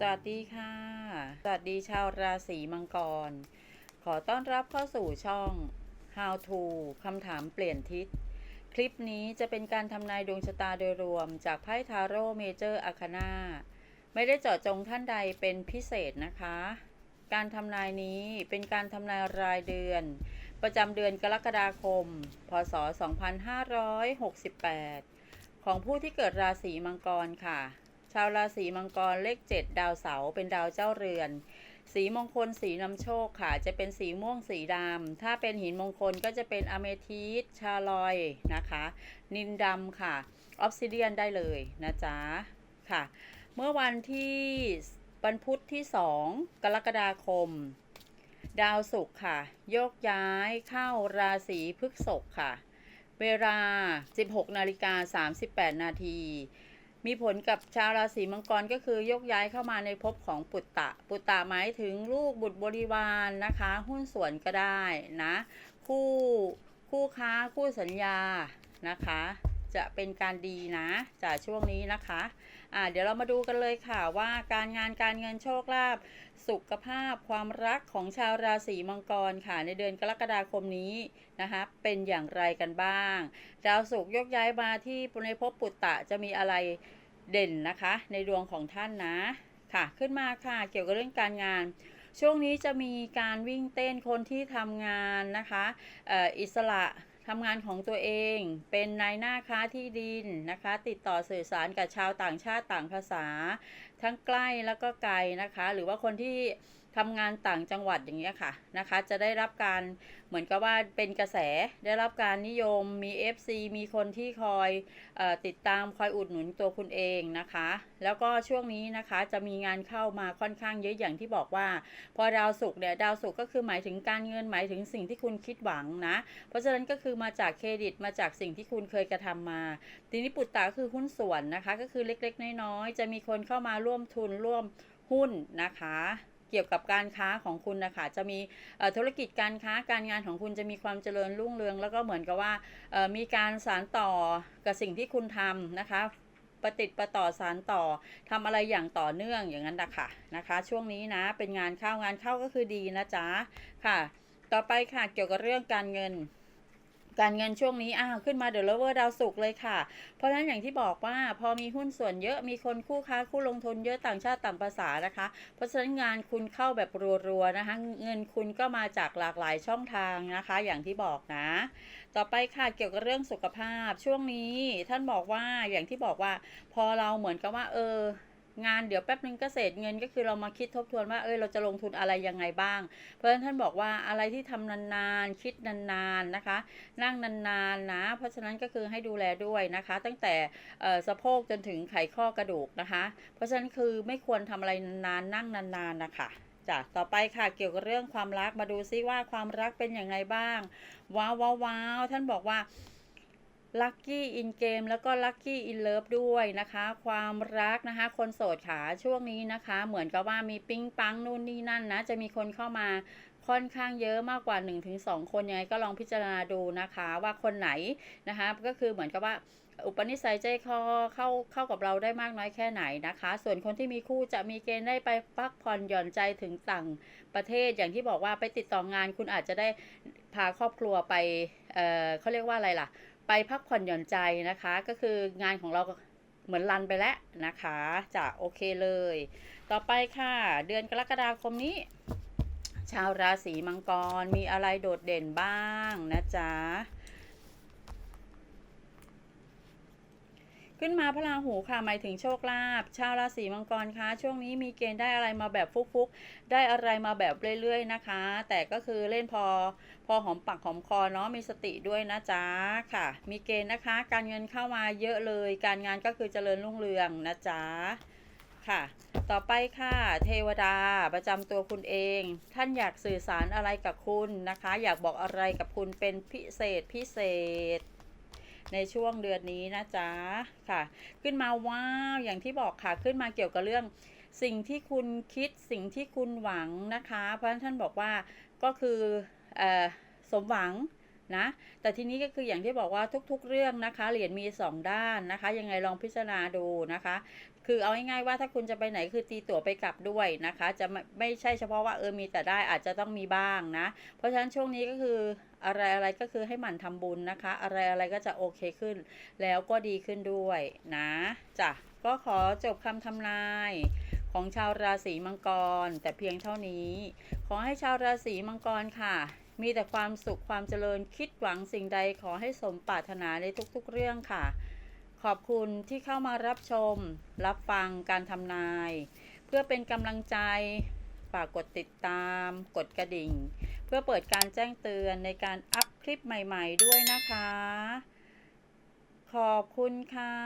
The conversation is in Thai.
สวัสดีค่ะ สวัสดีชาวราศีมังกร ขอต้อนรับเข้าสู่ช่อง How to คำถามเปลี่ยนทิศ คลิปนี้จะเป็นการทำนายดวงชะตาโดยรวมจากไพ่ทาโร่เมเจอร์อาคานาไม่ได้เจาะจงท่านใดเป็นพิเศษนะคะ การทำนายนี้เป็นการทำนายรายเดือน ประจำเดือนกรกฎาคม พศ 2568 ของผู้ที่เกิดราศีมังกรค่ะ ชาวราศีมังกรเลข 7 ดาวเสาเป็นดาวเจ้าเรือน สีมงคลสีนำโชคค่ะ จะเป็นสีม่วงสีดำถ้าเป็นหินมงคลก็จะเป็นอเมทิสชาลอยนะคะ นินดำค่ะ ออฟซิเดียนได้เลยนะจ๊ะค่ะ เมื่อวันที่วันพุธที่ 2 กรกฎาคม ดาวศุกร์ค่ะ โยกย้ายเข้าราศีพฤษภค่ะ เวลา 16นาฬิกา38 นาที มีผลกับชาวราศีมังกรก็คือยกย้ายเข้ามาในภพของปุตตะ ปุตตะหมายถึงลูกบุตรบริวารนนะคะ หุ้นส่วนก็ได้นะ คู่คู่ค้าคู่สัญญานะคะ จะเป็นการดีนะจากช่วงนี้นะคะอ่าเดี๋ยวเรามาดูกันเลยค่ะว่าการงานการเงินโชคลาภสุขภาพความรักของชาวราศีมังกรค่ะ ในเดือนกรกฎาคมนี้นะคะเป็นอย่างไรกันบ้าง ดาวศุกร์ยกย้ายมาที่ในภพปุตตะจะมีอะไรเด่นนะคะ ในดวงของท่านนะค่ะ ขึ้นมาค่ะเกี่ยวกับเรื่องการงานช่วงนี้จะมีการวิ่งเต้นคนที่ทำงานนะคะอออิสระ ทำงานของตัวเองเป็นนายหน้าค้าที่ดินนะคะ ติดต่อสื่อสารกับชาวต่างชาติต่างภาษา ทั้งใกล้แล้วก็ไกลนะคะ หรือว่าคนที่ ทำงานต่างจังหวัดอย่างเงี้ยค่ะนะคะ จะได้รับการเหมือนกับว่าเป็นกระแสได้รับการนิยมมี FC มีคนที่คอยอติดตามคอยอุดหนุนตัวคุณเองนะคะ แล้วก็ช่วงนี้นะคะจะมีงานเข้ามาค่อนข้างเยอะอย่างที่บอกว่า พอดาวศุกร์เนี่ยดาวศุกร์ก็คือหมายถึงการเงินหมายถึงสิ่งที่คุณคิดหวังนะ เพราะฉะนั้นก็คือมาจากเครดิตมาจากสิ่งที่คุณเคยกระทำมา ทีนี้ปุตตะก็คือหุ้นส่วนนะคะ ก็คือเล็กๆ น้อยๆจะมีคนเข้ามาร่วมทุนร่วมหุ้นนะคะ เกี่ยวกับการค้าของคุณนะคะจะมีธุรกิจการค้าการงานของคุณจะมีความเจริญรุ่งเรือง แล้วก็เหมือนกับว่ามีการสานต่อกับสิ่งที่คุณทำนะคะประติดประต่อสารต่อทำอะไรอย่างต่อเนื่องอย่างนั้นนะคะนะคะ ช่วงนี้นะเป็นงานเข้างานเข้าก็คือดีนะจ๊ะค่ะ ต่อไปค่ะเกี่ยวกับเรื่องการเงิน การเงินช่วงนี้อ้าวขึ้นมาเด e ลเวอร์ดาวสุกเลยค่ะ เพราะฉะนั้นอย่างที่บอกว่าพอมีหุ้นส่วนเยอะมีคนคู่ค้าคู่ลงทุนเยอะต่างชาติต่างภาษานะคะ เพราะฉะนั้นงานคุณเข้าแบบรัวๆนะคะ เงินคุณก็มาจากหลากหลายช่องทางนะคะ อย่างที่บอกนะ ต่อไปค่ะเกี่ยวกับเรื่องสุขภาพช่วงนี้ท่านบอกว่าอย่างที่บอกว่า พอเราเหมือนกับว่าเออ งานเดี๋ยวแป๊บนึงก็เสร็จเงินก็คือเรามาคิดทบทวนว่าเออเราจะลงทุนอะไรยังไงบ้าง เพราะฉะนั้นท่านบอกว่าอะไรที่ทำนานๆคิดนานๆนะคะ นั่งนานๆนะ เพราะฉะนั้นก็คือให้ดูแลด้วยนะคะ ตั้งแต่สะโพกจนถึงไขข้อกระดูกนะคะ เพราะฉะนั้นคือไม่ควรทำอะไรนานๆนั่งนานๆนะคะจ้ะต่อไปค่ะเกี่ยวกับเรื่องความรักมาดูซิว่าความรักเป็นอย่างไรบ้าง ว้าวว้าวท่านบอกว่า ลัคกี้อินเกมแล้วก็ลัคกี้อินเลิฟด้วยนะคะ ความรักนะคะ คนโสดขาช่วงนี้นะคะ เหมือนกับว่ามีปิ๊งปังนู่นนี่นั่นนะ จะมีคนเข้ามาค่อนข้างเยอะมากกว่า 1-2 คนยังไงก็ลองพิจารณาดูนะคะว่าคนไหนนะคะ ก็คือเหมือนกับว่าอุปนิสัยใจคอเข้าเข้ากับเราได้มากน้อยแค่ไหนนะคะ ส่วนคนที่มีคู่จะมีเกณฑ์ได้ไปพักผ่อนหย่อนใจถึงต่างประเทศอย่างที่บอกว่าไปติดต่องานคุณอาจจะได้พาครอบครัวไปเอ่อเขาเรียกว่าอะไรล่ะ ไปพักผ่อนหย่อนใจนะคะ ก็คืองานของเราเหมือนรันไปแล้วนะคะจะโอเคเลย ต่อไปค่ะ เดือนกรกฎาคมนี้ ชาวราศีมังกรมีอะไรโดดเด่นบ้างนะจ๊ะ ขึ้นมาพระราหูค่ะหมายถึงโชคลาภชาวราศีมังกรคะช่วงนี้มีเกณฑ์ได้อะไรมาแบบฟุกๆ ได้อะไรมาแบบเรื่อยๆนะคะ แต่ก็คือเล่นพอพอหอมปากหอมคอเนาะมีสติด้วยนะจ๊ะค่ะ มีเกณฑ์นะคะ การเงินเข้ามาเยอะเลย การงานก็คือเจริญรุ่งเรืองนะจ๊ะค่ะ ต่อไปค่ะ เทวดาประจำตัวคุณเอง ท่านอยากสื่อสารอะไรกับคุณนะคะ อยากบอกอะไรกับคุณเป็นพิเศษพิเศษ ในช่วงเดือนนี้นะจ๊ะค่ะ ขึ้นมาว้าวอย่างที่บอกค่ะขึ้นมาเกี่ยวกับเรื่อง สิ่งที่คุณคิดสิ่งที่คุณหวังนะคะ เพราะฉะนั้นท่านบอกว่าก็คืออสมหวังนะแต่ทีนี้ก็คืออย่างที่บอกว่าทุกๆ เรื่องนะคะ เหรียญมี 2 ด้านนะคะ ยังไงลองพิจารณาดูนะคะ คือเอาง่ายๆว่าถ้าคุณจะไปไหนคือตีตั๋วไปกลับด้วยนะคะ จะไม่ไม่ใช่เฉพาะว่าเออมีแต่ได้อาจจะต้องมีบ้างนะ เพราะฉะนั้นช่วงนี้ก็คือ อะไรอะไรก็คือให้หมั่นทำบุญนะคะ อะไรอะไรก็จะโอเคขึ้น แล้วก็ดีขึ้นด้วยนะจ้ะก็ขอจบคำทำนายของชาวราศีมังกร แต่เพียงเท่านี้ ขอให้ชาวราศีมังกรค่ะ มีแต่ความสุขความเจริญคิดหวังสิ่งใดขอให้สมปรารถนาในทุกๆเรื่องค่ะ ขอบคุณที่เข้ามารับชม รับฟังการทำนาย เพื่อเป็นกำลังใจฝากกดติดตาม กดกระดิ่ง เพื่อเปิดการแจ้งเตือนในการอัพคลิปใหม่ ๆ ด้วยนะคะ ขอบคุณค่ะ